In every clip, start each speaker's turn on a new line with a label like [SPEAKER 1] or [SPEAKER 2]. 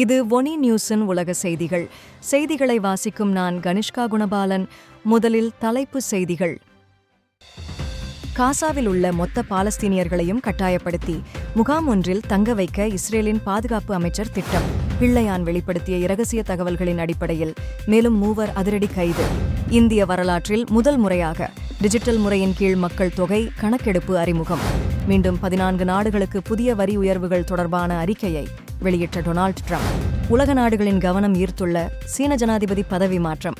[SPEAKER 1] இது ஒனி நியூஸின் உலக செய்திகள். செய்திகளை வாசிக்கும் நான் கனிஷ்கா குணபாலன். முதலில் தலைப்பு செய்திகள். காசாவில் உள்ள மொத்த பாலஸ்தீனியர்களையும் கட்டாயப்படுத்தி முகாம் ஒன்றில் தங்க வைக்க இஸ்ரேலின் பாதுகாப்பு அமைச்சர் திட்டம். பிள்ளையான் வெளிப்படுத்திய இரகசிய தகவல்களின் அடிப்படையில். மேலும் மூவர் அதிரடி கைது. இந்திய வரலாற்றில் முதல் முறையாக டிஜிட்டல் முறையின் கீழ் மக்கள் தொகை கணக்கெடுப்பு அறிமுகம். மீண்டும் பதினான்கு நாடுகளுக்கு புதிய வரி உயர்வுகள் தொடர்பான அறிக்கையை வெளியிட்ட டொனால்ட் ட்ரம்ப். உலக நாடுகளின் கவனம் ஈர்த்துள்ள சீன ஜனாதிபதி பதவி மாற்றம்.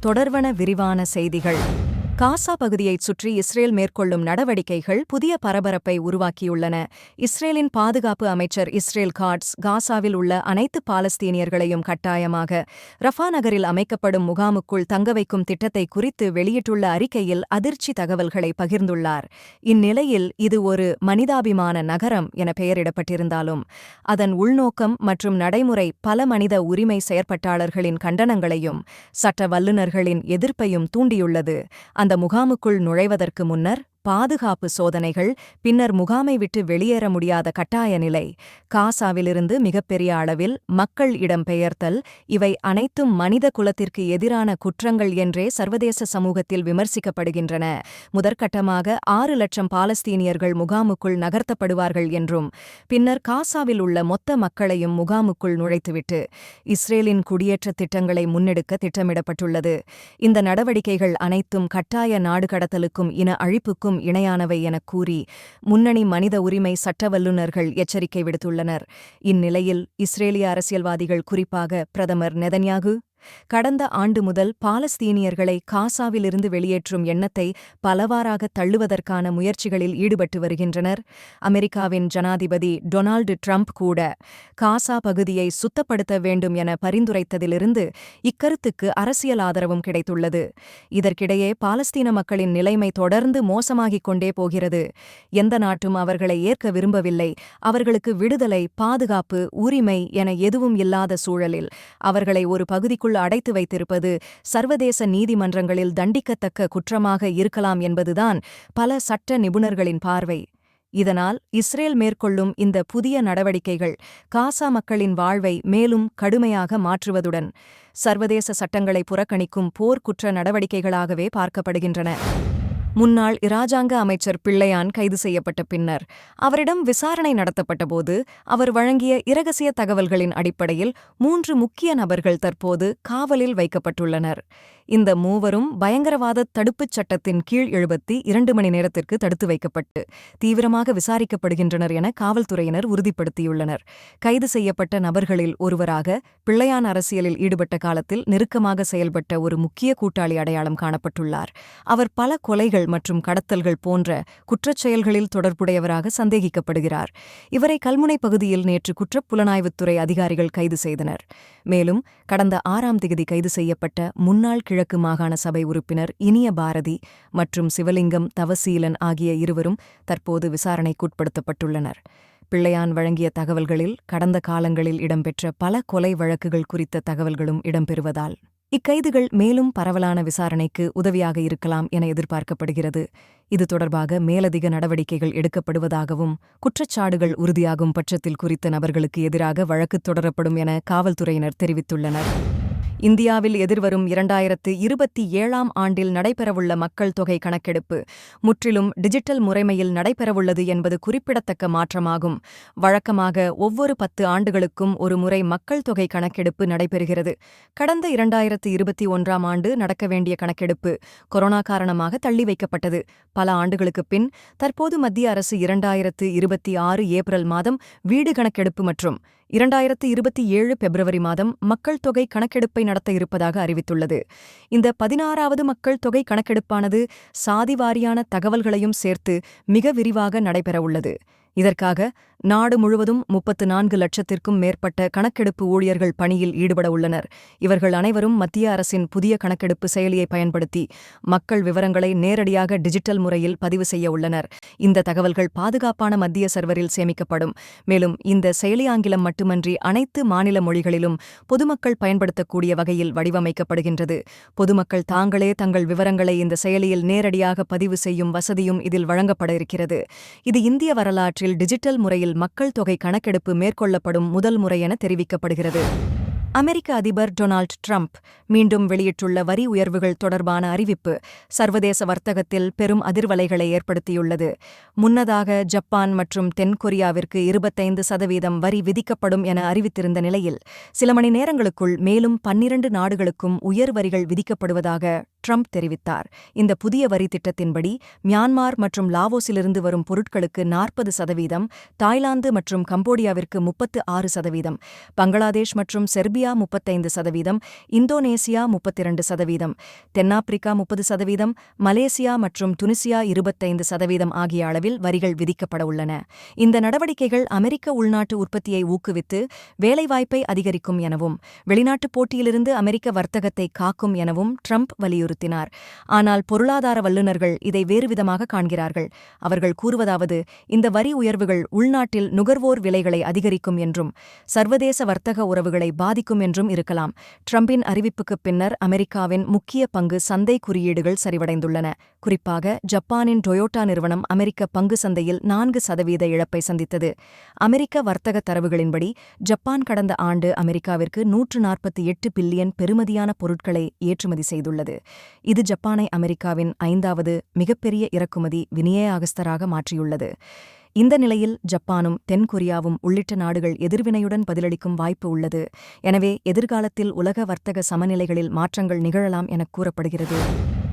[SPEAKER 1] தொடர்வன விரிவான செய்திகள். காசா பகுதியைச் சுற்றி இஸ்ரேல் மேற்கொள்ளும் நடவடிக்கைகள் புதிய பரபரப்பை உருவாக்கியுள்ளன. இஸ்ரேலின் பாதுகாப்பு அமைச்சர் இஸ்ரேல் காட்ஸ் காசாவில் உள்ள அனைத்து பாலஸ்தீனியர்களையும் கட்டாயமாக ரஃபா நகரில் அமைக்கப்படும் முகாமுக்குள் தங்க வைக்கும் திட்டத்தை குறித்து வெளியிட்டுள்ள அறிக்கையில் அதிர்ச்சி தகவல்களை பகிர்ந்துள்ளார். இந்நிலையில் இது ஒரு மனிதாபிமான நகரம் என பெயரிடப்பட்டிருந்தாலும் அதன் உள்நோக்கம் மற்றும் நடைமுறை பல மனித உரிமை செயற்பட்டாளர்களின் கண்டனங்களையும் சட்ட வல்லுநர்களின் எதிர்ப்பையும் தூண்டியுள்ளது. அந்த முகாமுக்குள் நுழைவதற்கு முன்னர் பாதுகாப்பு சோதனைகள் பின்னர் முகாமை விட்டு வெளியேற முடியாத கட்டாய நிலை. காசாவிலிருந்து மிகப்பெரிய அளவில் மக்கள் இடம்பெயர்த்தல் இவை அனைத்தும் மனித குலத்திற்கு எதிரான குற்றங்கள் என்றே சர்வதேச சமூகத்தில் விமர்சிக்கப்படுகின்றன. முதற்கட்டமாக ஆறு லட்சம் பாலஸ்தீனியர்கள் முகாமுக்குள் நகர்த்தப்படுவார்கள் என்றும் பின்னர் காசாவில் உள்ள மொத்த மக்களையும் முகாமுக்குள் நுழைத்துவிட்டு இஸ்ரேலின் குடியேற்ற திட்டங்களை முன்னெடுக்க திட்டமிடப்பட்டுள்ளது. இந்த நடவடிக்கைகள் அனைத்தும் கட்டாய நாடு கடத்தலுக்கும் இன அழிப்புக்கும் இணையானவை எனக் கூறி முன்னணி மனித உரிமை சட்ட வல்லுநர்கள் எச்சரிக்கை விடுத்துள்ளனர். இந்நிலையில் இஸ்ரேலிய அரசியல்வாதிகள் குறிப்பாக பிரதமர் நெதன்யாகு கடந்த ஆண்டு முதல் பாலஸ்தீனியர்களை காசாவிலிருந்து வெளியேற்றும் எண்ணத்தை பலவாறாக தள்ளுவதற்கான முயற்சிகளில் ஈடுபட்டு வருகின்றனர். அமெரிக்காவின் ஜனாதிபதி டொனால்டு ட்ரம்ப் கூட காசா பகுதியை சுத்தப்படுத்த வேண்டும் என பரிந்துரைத்ததிலிருந்து இக்கருத்துக்கு அரசியல் ஆதரவும் கிடைத்துள்ளது. இதற்கிடையே பாலஸ்தீன மக்களின் நிலைமை தொடர்ந்து மோசமாகிக் கொண்டே போகிறது. எந்த நாட்டும் அவர்களை ஏற்க விரும்பவில்லை. அவர்களுக்கு விடுதலை பாதுகாப்பு உரிமை என எதுவும் இல்லாத சூழலில் அவர்களை ஒரு பகுதிக்குள் சிறைக்குள் அடைத்து வைத்திருப்பது சர்வதேச நீதிமன்றங்களில் தண்டிக்கத்தக்க குற்றமாக இருக்கலாம் என்பதுதான் பல சட்ட நிபுணர்களின் பார்வை. இதனால் இஸ்ரேல் மேற்கொள்ளும் இந்த புதிய நடவடிக்கைகள் காசா மக்களின் வாழ்வை மேலும் கடுமையாக மாற்றுவதுடன் சர்வதேச சட்டங்களை புறக்கணிக்கும் போர்க்குற்ற நடவடிக்கைகளாகவே பார்க்கப்படுகின்றன. முன்னாள் இராஜாங்க அமைச்சர் பிள்ளையான் கைது செய்யப்பட்ட பின்னர் அவரிடம் விசாரணை நடத்தப்பட்டபோது அவர் வழங்கிய இரகசிய தகவல்களின் அடிப்படையில் மூன்று முக்கிய நபர்கள் தற்போது காவலில் வைக்கப்பட்டுள்ளனர். இந்த மூவரும் பயங்கரவாத தடுப்புச் சட்டத்தின் கீழ் எழுபத்தி இரண்டு மணி நேரத்திற்கு தடுத்து வைக்கப்பட்டு தீவிரமாக விசாரிக்கப்படுகின்றனர் என காவல்துறையினர் உறுதிப்படுத்தியுள்ளனர். கைது செய்யப்பட்ட நபர்களில் ஒருவராக பிள்ளையான் அரசியலில் ஈடுபட்ட காலத்தில் நெருக்கமாக செயல்பட்ட ஒரு முக்கிய கூட்டாளி அடையாளம் காணப்பட்டுள்ளார். அவர் பல கொலைகள் மற்றும் கடத்தல்கள் போன்ற குற்றச் செயல்களில் தொடர்புடையவராக சந்தேகிக்கப்படுகிறார். இவரை கல்முனை பகுதியில் நேற்று குற்றப்புலனாய்வுத்துறை அதிகாரிகள் கைது செய்தனர். மேலும் கடந்த ஆறாம் தேதி கைது செய்யப்பட்ட முன்னாள் கிழக்கு மாகாண சபை உறுப்பினர் இனிய பாரதி மற்றும் சிவலிங்கம் தவசீலன் ஆகிய இருவரும் தற்போது விசாரணைக்குட்படுத்தப்பட்டுள்ளனர். பிள்ளையான் வழங்கிய தகவல்களில் கடந்த காலங்களில் இடம்பெற்ற பல கொலை வழக்குகள் குறித்த தகவல்களும் இடம்பெறுவதால் இக்கைதுகள் மேலும் பரவலான விசாரணைக்கு உதவியாக இருக்கலாம் என எதிர்பார்க்கப்படுகிறது. இது தொடர்பாக மேலதிக நடவடிக்கைகள் எடுக்கப்படுவதாகவும் குற்றச்சாடுகள் உறுதியாகும் பட்சத்தில் குறித்த நபர்களுக்கு எதிராக வழக்கு தொடரப்படும் என காவல்துறையினர் தெரிவித்துள்ளனர். இந்தியாவில் எதிர்வரும் இரண்டாயிரத்து இருபத்தி ஏழாம் ஆண்டில் நடைபெறவுள்ள மக்கள் தொகை கணக்கெடுப்பு முற்றிலும் டிஜிட்டல் முறைமையில் நடைபெறவுள்ளது என்பது குறிப்பிடத்தக்க மாற்றமாகும். வழக்கமாக ஒவ்வொரு பத்து ஆண்டுகளுக்கும் ஒரு முறை மக்கள் தொகை கணக்கெடுப்பு நடைபெறுகிறது. கடந்த இரண்டாயிரத்து இருபத்தி ஒன்றாம் ஆண்டு நடக்க வேண்டிய கணக்கெடுப்பு கொரோனா காரணமாக தள்ளி வைக்கப்பட்டது. பல ஆண்டுகளுக்குப் பின் தற்போது மத்திய அரசு இரண்டாயிரத்து இருபத்தி ஆறு ஏப்ரல் மாதம் வீடு கணக்கெடுப்பு மற்றும் இரண்டாயிரத்து இருபத்தி ஏழு பிப்ரவரி மாதம் மக்கள் தொகை கணக்கெடுப்பை நடத்த இருப்பதாக அறிவித்துள்ளது. இந்த பதினாறாவது மக்கள் தொகை கணக்கெடுப்பானது சாதிவாரியான தகவல்களையும் சேர்த்து மிக விரிவாக நடைபெறவுள்ளது. இதற்காக நாடு முழுவதும் முப்பத்து நான்கு லட்சத்திற்கும் மேற்பட்ட கணக்கெடுப்பு ஊழியர்கள் பணியில் ஈடுபட உள்ளனர். இவர்கள் அனைவரும் மத்திய அரசின் புதிய கணக்கெடுப்பு செயலியை பயன்படுத்தி மக்கள் விவரங்களை நேரடியாக டிஜிட்டல் முறையில் பதிவு செய்ய உள்ளனர். இந்த தகவல்கள் பாதுகாப்பான மத்திய சர்வரில் சேமிக்கப்படும். மேலும் இந்த செயலி ஆங்கிலம் மட்டுமன்றி அனைத்து மாநில மொழிகளிலும் பொதுமக்கள் பயன்படுத்தக்கூடிய வகையில் வடிவமைக்கப்படுகின்றது. பொதுமக்கள் தாங்களே தங்கள் விவரங்களை இந்த செயலியில் நேரடியாக பதிவு செய்யும் வசதியும் இதில் வழங்கப்பட இருக்கிறது. இது இந்திய வரலாற்றில் டிஜிட்டல் முறையில் நாட்டில் மக்கள் தொகை கணக்கெடுப்பு மேற்கொள்ளப்படும் முதல் முறையென தெரிவிக்கப்படுகிறது. அமெரிக்க அதிபர் டொனால்ட் ட்ரம்ப் மீண்டும் வெளியிட்டுள்ள வரி உயர்வுகள் தொடர்பான அறிவிப்பு சர்வதேச வர்த்தகத்தில் பெரும் அதிர்வலைகளை ஏற்படுத்தியுள்ளது. முன்னதாக ஜப்பான் மற்றும் தென்கொரியாவிற்கு இருபத்தைந்து சதவீதம் வரி விதிக்கப்படும் என அறிவித்திருந்த நிலையில் சில மணி நேரங்களுக்குள் மேலும் பன்னிரண்டு நாடுகளுக்கும் உயர் வரிகள் விதிக்கப்படுவதாக ட்ரம்ப் தெரிவித்தார். இந்த புதிய வரி திட்டத்தின்படி மியான்மார் மற்றும் லாவோஸிலிருந்து வரும் பொருட்களுக்கு நாற்பது சதவீதம் தாய்லாந்து மற்றும் கம்போடியாவிற்கு முப்பத்து ஆறு சதவீதம் பங்களாதேஷ் மற்றும் செர்பியா முப்பத்தைந்து சதவீதம் இந்தோனேசியா முப்பத்திரண்டு சதவீதம் தென்னாப்பிரிக்கா முப்பது சதவீதம் மலேசியா மற்றும் துனிசியா இருபத்தைந்து சதவீதம் ஆகிய அளவில் வரிகள் விதிக்கப்பட உள்ளன. இந்த நடவடிக்கைகள் அமெரிக்க உள்நாட்டு உற்பத்தியை ஊக்குவித்து வேலைவாய்ப்பை அதிகரிக்கும் எனவும் வெளிநாட்டுப் போட்டியிலிருந்து அமெரிக்க வர்த்தகத்தை காக்கும் எனவும் ட்ரம்ப் வலியுறுத்தினார் ஆனால் பொருளாதார வல்லுநர்கள் இதை வேறுவிதமாக காண்கிறார்கள். அவர்கள் கூறுவதாவது இந்த வரி உயர்வுகள் உள்நாட்டில் நுகர்வோர் விலைகளை அதிகரிக்கும் என்றும் சர்வதேச வர்த்தக உறவுகளை பாதிக்கும் என்றும் இருக்கலாம். ட்ரம்பின் அறிவிப்புக்குப் பின்னர் அமெரிக்காவின் முக்கிய பங்கு சந்தை குறியீடுகள் சரிவடைந்துள்ளன. குறிப்பாக ஜப்பானின் டொயோட்டா நிறுவனம் அமெரிக்க பங்கு சந்தையில் நான்கு சதவீத இழப்பை சந்தித்தது. அமெரிக்க வர்த்தக தரவுகளின்படி ஜப்பான் கடந்த ஆண்டு அமெரிக்காவிற்கு நூற்று நாற்பத்தி எட்டு பில்லியன் பெறுமதியான பொருட்களை ஏற்றுமதி செய்துள்ளது. இது ஜப்பானை அமெரிக்காவின் ஐந்தாவது மிகப்பெரிய இறக்குமதி விநியோகஸ்தராக மாற்றியுள்ளது. இந்த நிலையில் ஜப்பானும் தென்கொரியாவும் உள்ளிட்ட நாடுகள் எதிர்வினையுடன் பதிலளிக்கும் வாய்ப்பு உள்ளது. எனவே எதிர்காலத்தில் உலக வர்த்தக சமநிலைகளில் மாற்றங்கள் நிகழலாம் எனக் கூறப்படுகிறது.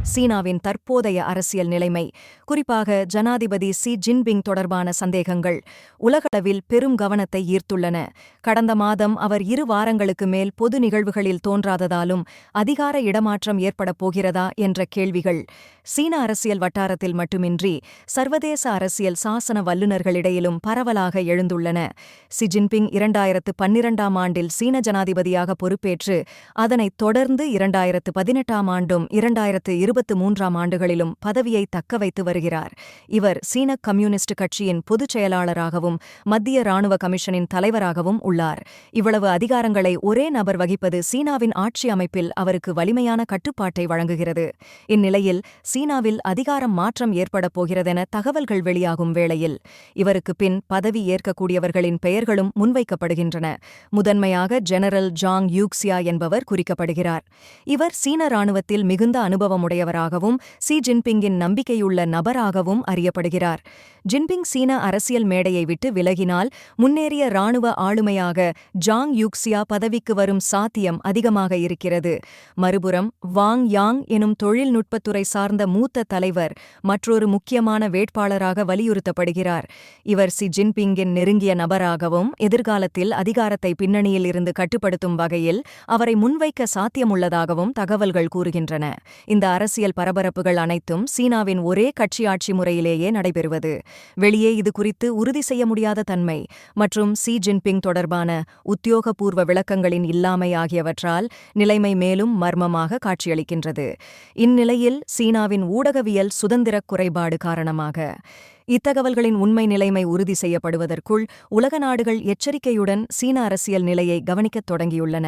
[SPEAKER 1] சீனாவின் தற்போதைய அரசியல் நிலைமை குறிப்பாக ஜனாதிபதி சி ஜின்பிங் தொடர்பான சந்தேகங்கள் உலகளவில் பெரும் கவனத்தை ஈர்த்துள்ளன. கடந்த மாதம் அவர் இரு வாரங்களுக்கு மேல் பொது நிகழ்வுகளில் தோன்றாததாலும் அதிகார இடமாற்றம் ஏற்படப் போகிறதா என்ற கேள்விகள். சீன அரசியல் வட்டாரத்தில் மட்டுமின்றி சர்வதேச அரசியல் சாசன வல்லுநர்களிடையிலும் பரவலாக எழுந்துள்ளன. சி ஜின்பிங் இரண்டாயிரத்து பன்னிரண்டாம் ஆண்டில் சீன ஜனாதிபதியாக பொறுப்பேற்று அதனைத் தொடர்ந்து இரண்டாயிரத்து பதினெட்டாம் ஆண்டும் இரண்டாயிரத்து இருபத்து மூன்றாம் ஆண்டுகளிலும் பதவியை தக்கவைத்து வருகிறார். இவர் சீன கம்யூனிஸ்ட் கட்சியின் பொதுச் செயலாளராகவும் மத்திய ராணுவ கமிஷனின் தலைவராகவும் உள்ளார். இவ்வளவு அதிகாரங்களை ஒரே நபர் வகிப்பது சீனாவின் ஆட்சி அமைப்பில் அவருக்கு வலிமையான கட்டுப்பாட்டை வழங்குகிறது. இந்நிலையில் சீனாவில் அதிகாரம் மாற்றம் ஏற்படப் போகிறதென தகவல்கள் வெளியாகும் வேளையில் இவருக்கு பின் பதவி ஏற்கக்கூடியவர்களின் பெயர்களும் முன்வைக்கப்படுகின்றன. முதன்மையாக ஜெனரல் ஜாங் யூக்ஸியா என்பவர் குறிக்கப்படுகிறார். இவர் சீன ராணுவத்தில் மிகுந்த அனுபவமுடையவராகவும் சி ஜின்பிங்கின் நம்பிக்கையுள்ள நபராகவும் அறியப்படுகிறார். ஜின்பிங் சீன அரசியல் மேடையை விட்டு விலகினால் முன்னேறிய ராணுவ ஆளுமையாக ஜாங் யூக்ஸியா பதவிக்கு வரும் சாத்தியம் அதிகமாக இருக்கிறது. மறுபுறம் வாங் யாங் எனும் தொழில்நுட்பத்துறை சார்ந்த மூத்த தலைவர் மற்றொரு முக்கியமான வேட்பாளராக வலியுறுத்தப்படுகிறார். இவர் சி ஜின்பிங்கின் நெருங்கிய நபராகவும் எதிர்காலத்தில் அதிகாரத்தை பின்னணியில் இருந்து கட்டுப்படுத்தும் வகையில் அவரை முன்வைக்க சாத்தியமுள்ளதாகவும் தகவல்கள் கூறுகின்றன. இந்த அரசு அரசியல் பரபரப்புகள் அனைத்தும் சீனாவின் ஒரே கட்சி ஆட்சி முறையிலேயே நடைபெறுவது. வெளியே இது குறித்து உறுதி செய்ய முடியாத தன்மை மற்றும் சி ஜின்பிங் தொடர்பான உத்தியோகபூர்வ விளக்கங்களின் இல்லாமை ஆகியவற்றால் நிலைமை மேலும் மர்மமாக காட்சியளிக்கின்றது. இந்நிலையில் சீனாவின் ஊடகவியல் சுதந்திரக் குறைபாடு காரணமாக இத்தகவல்களின் உண்மை நிலைமை உறுதி செய்யப்படுவதற்குள் உலக நாடுகள் எச்சரிக்கையுடன் சீன அரசியல் நிலையை கவனிக்கத் தொடங்கியுள்ளன.